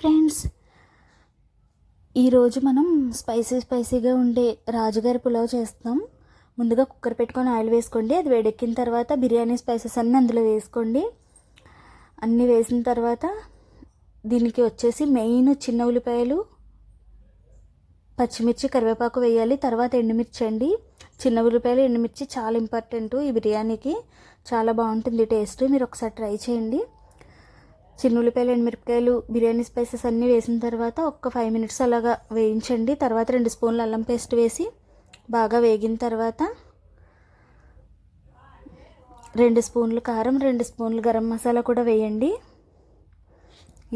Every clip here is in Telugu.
ఫ్రెండ్స్ ఈరోజు మనం స్పైసీ స్పైసీగా ఉండే రాజుగారి పులావ్ చేస్తాం. ముందుగా కుక్కర్ పెట్టుకొని ఆయిల్ వేసుకోండి. అది వేడెక్కిన తర్వాత బిర్యానీ స్పైసెస్ అన్నీ అందులో వేసుకోండి. అన్నీ వేసిన తర్వాత దీనికి వచ్చేసి మెయిన్ చిన్న ఉల్లిపాయలు పచ్చిమిర్చి కరివేపాకు వేయాలి. తర్వాత ఎండుమిర్చి అండి. చిన్న ఉల్లిపాయలు ఎండుమిర్చి చాలా ఇంపార్టెంట్ ఈ బిర్యానీకి. చాలా బాగుంటుంది టేస్ట్. మీరు ఒకసారి ట్రై చేయండి. చిన్న ఉల్లిపాయలు ఎండుమిరపకాయలు బిర్యానీ స్పైసెస్ అన్నీ వేసిన తర్వాత ఒక ఫైవ్ మినిట్స్ అలాగా వేయించండి. తర్వాత రెండు స్పూన్లు అల్లం పేస్ట్ వేసి బాగా వేగిన తర్వాత రెండు స్పూన్లు కారం రెండు స్పూన్లు గరం మసాలా కూడా వేయండి.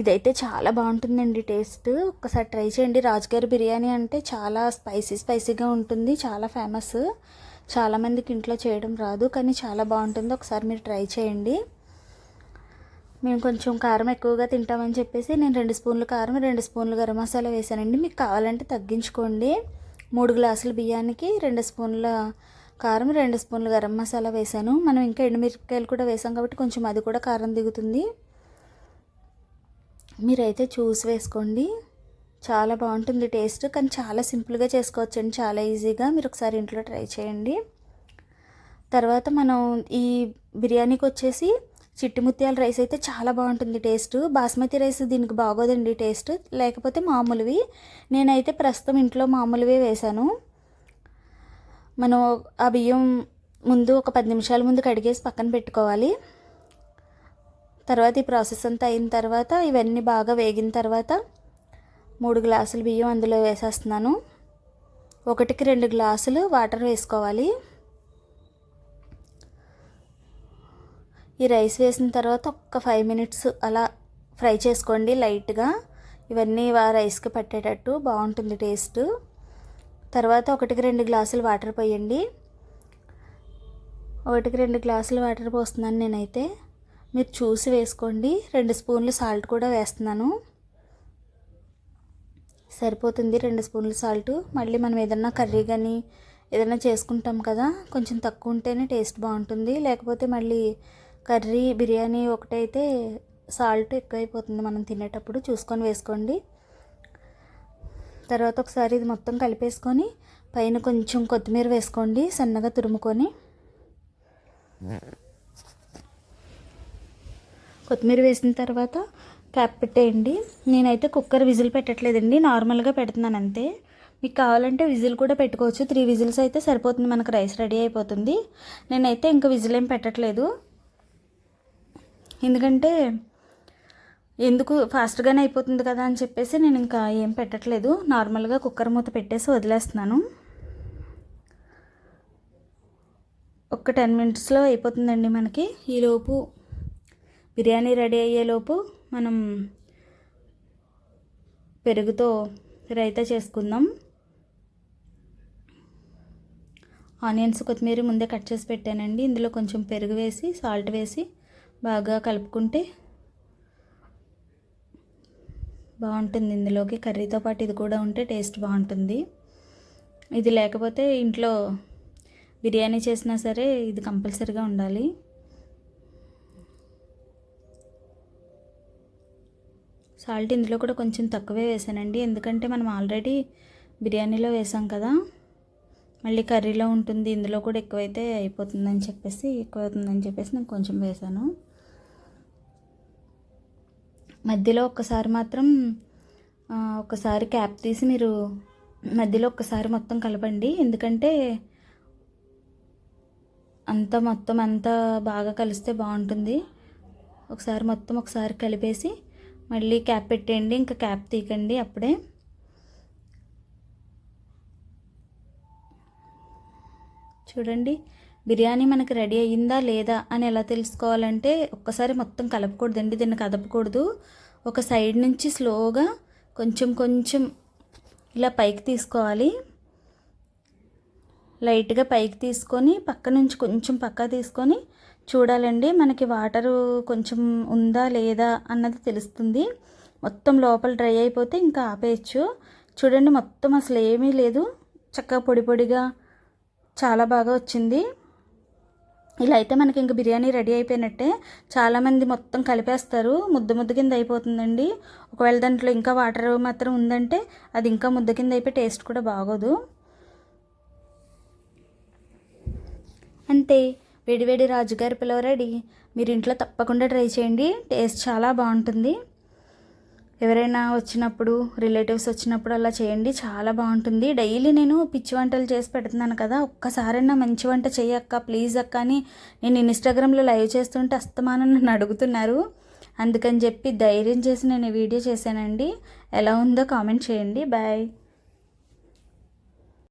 ఇదైతే చాలా బాగుంటుందండి టేస్ట్. ఒక్కసారి ట్రై చేయండి. రాజుగారి బిర్యానీ అంటే చాలా స్పైసీ స్పైసీగా ఉంటుంది చాలా ఫేమస్. చాలామందికి ఇంట్లో చేయడం రాదు కానీ చాలా బాగుంటుంది. ఒకసారి మీరు ట్రై చేయండి. మేము కొంచెం కారం ఎక్కువగా తింటామని చెప్పేసి నేను రెండు స్పూన్లు కారం రెండు స్పూన్లు గరం మసాలా వేసానండి మీకు కావాలంటే తగ్గించుకోండి. మూడు గ్లాసుల బియ్యానికి రెండు స్పూన్ల కారం రెండు స్పూన్లు గరం మసాలా వేసాను మనం ఇంకా ఎండుమిరపకాయలు కూడా వేసాం కాబట్టి కొంచెం అది కూడా కారం దిగుతుంది. మీరైతే చూసి వేసుకోండి. చాలా బాగుంటుంది టేస్ట్ కానీ చాలా సింపుల్గా చేసుకోవచ్చండి. చాలా ఈజీగా మీరు ఒకసారి ఇంట్లో ట్రై చేయండి. తర్వాత మనం ఈ బిర్యానీకి వచ్చేసి చిట్టి ముత్యాల రైస్ అయితే చాలా బాగుంటుంది టేస్ట్. బాస్మతి రైస్ దీనికి బాగోదండి టేస్ట్. లేకపోతే మామూలువి. నేనైతే ప్రస్తుతం ఇంట్లో మామూలువే వేశాను. మనం ఆ బియ్యం ముందు ఒక పది నిమిషాల ముందు కడిగేసి పక్కన పెట్టుకోవాలి. తర్వాత ఈ ప్రాసెస్ అంతా అయిన తర్వాత ఇవన్నీ బాగా వేగిన తర్వాత మూడు గ్లాసులు బియ్యం అందులో వేసేస్తున్నాను. ఒకటికి రెండు గ్లాసులు వాటర్ వేసుకోవాలి. ఈ రైస్ వేసిన తర్వాత ఒక్క ఫైవ్ మినిట్స్ అలా ఫ్రై చేసుకోండి లైట్గా. ఇవన్నీ రైస్కి పట్టేటట్టు బాగుంటుంది టేస్ట్. తర్వాత ఒకటికి రెండు గ్లాసులు వాటర్ పోయండి. ఒకటికి రెండు గ్లాసులు వాటర్ పోస్తున్నాను నేనైతే. మీరు చూసి వేసుకోండి. రెండు స్పూన్లు సాల్ట్ కూడా వేస్తున్నాను. సరిపోతుంది రెండు స్పూన్లు సాల్ట్. మళ్ళీ మనం ఏదన్నా కర్రీ కానీ ఏదైనా చేసుకుంటాం కదా కొంచెం తక్కువ ఉంటేనే టేస్ట్ బాగుంటుంది. లేకపోతే మళ్ళీ కర్రీ బిర్యానీ ఒకటైతే సాల్ట్ ఎక్కువైపోతుంది మనం తినేటప్పుడు. చూసుకొని వేసుకోండి. తర్వాత ఒకసారి ఇది మొత్తం కలిపేసుకొని పైన కొంచెం కొత్తిమీర వేసుకోండి సన్నగా తురుముకొని. కొత్తిమీర వేసిన తర్వాత క్యాప్ పెట్టేయండి. నేనైతే కుక్కర్ విజిల్ పెట్టట్లేదండి. నార్మల్గా పెడుతున్నాను అంతే. మీకు కావాలంటే విజిల్ కూడా పెట్టుకోవచ్చు. త్రీ విజిల్స్ అయితే సరిపోతుంది. మనకు రైస్ రెడీ అయిపోతుంది. నేనైతే ఇంకా విజిల్ ఏం పెట్టట్లేదు. ఎందుకంటే ఎందుకు ఫాస్ట్గానే అయిపోతుంది కదా అని చెప్పేసి నేను ఇంకా ఏం పెట్టట్లేదు. నార్మల్గా కుక్కర్ మూత పెట్టేసి వదిలేస్తున్నాను. ఒక టెన్ మినిట్స్లో అయిపోతుందండి మనకి. ఈలోపు బిర్యానీ రెడీ అయ్యేలోపు మనం పెరుగుతో రైతా చేసుకుందాం. ఆనియన్స్ కొత్తిమీర ముందే కట్ చేసి పెట్టానండి. ఇందులో కొంచెం పెరుగు వేసి సాల్ట్ వేసి బాగా కలుపుకుంటే బాగుంటుంది ఇందులోకి. కర్రీతో పాటు ఇది కూడా ఉంటే టేస్ట్ బాగుంటుంది. ఇది లేకపోతే ఇంట్లో బిర్యానీ చేసినా సరే ఇది కంపల్సరీగా ఉండాలి. సాల్ట్ ఇందులో కూడా కొంచెం తక్కువే వేసానండి. ఎందుకంటే మనం ఆల్రెడీ బిర్యానీలో వేసాం కదా. మళ్ళీ కర్రీలో ఉంటుంది. ఇందులో కూడా ఎక్కువైతే అయిపోతుందని చెప్పేసి ఎక్కువ అవుతుందని చెప్పేసి నేను కొంచెం వేసాను. మధ్యలో ఒక్కసారి మాత్రం ఒకసారి క్యాప్ తీసి మీరు మధ్యలో ఒక్కసారి మొత్తం కలపండి. ఎందుకంటే అంత మొత్తం అంతా బాగా కలిస్తే బాగుంటుంది. ఒకసారి మొత్తం ఒకసారి కలిపేసి మళ్ళీ క్యాప్ పెట్టేయండి. ఇంకా క్యాప్ తీకండి అప్పుడే. చూడండి. బిర్యానీ మనకి రెడీ అయ్యిందా లేదా అని ఎలా తెలుసుకోవాలంటే ఒక్కసారి మొత్తం కలపకూడదండి దీన్ని కదపకూడదు. ఒక సైడ్ నుంచి స్లోగా కొంచెం కొంచెం ఇలా పైకి తీసుకోవాలి. లైట్గా పైకి తీసుకొని పక్క నుంచి కొంచెం పక్క తీసుకొని చూడాలండి మనకి వాటరు కొంచెం ఉందా లేదా అన్నది తెలుస్తుంది. మొత్తం లోపల డ్రై అయిపోతే ఇంకా ఆపేయచ్చు. చూడండి మొత్తం అసలు ఏమీ లేదు. చక్కగా పొడి పొడిగా చాలా బాగా వచ్చింది. ఇలా అయితే మనకి ఇంక బిర్యానీ రెడీ అయిపోయినట్టే చాలామంది మొత్తం కలిపేస్తారు. ముద్ద ముద్ద కింద అయిపోతుందండి. ఒకవేళ దాంట్లో ఇంకా వాటర్ మాత్రం ఉందంటే అది ఇంకా ముద్ద కింద అయిపోయి టేస్ట్ కూడా బాగోదు. అంతే వేడివేడి రాజుగారి పిలవ రెడీ. మీరు ఇంట్లో తప్పకుండా ట్రై చేయండి. టేస్ట్ చాలా బాగుంటుంది. ఎవరైనా వచ్చినప్పుడు రిలేటివ్స్ వచ్చినప్పుడు అలా చేయండి. చాలా బాగుంటుంది. డైలీ నేను పిచ్చి వంటలు చేసి పెడుతున్నాను కదా ఒక్కసారైనా మంచి వంట చేయక్క ప్లీజ్ అక్క అని నేను ఇన్స్టాగ్రామ్లో లైవ్ చేస్తుంటే అస్తమానం నన్ను అడుగుతున్నారు. అందుకని చెప్పి ధైర్యం చేసి నేను వీడియో చేశానండి. ఎలా ఉందో కామెంట్ చేయండి. బాయ్.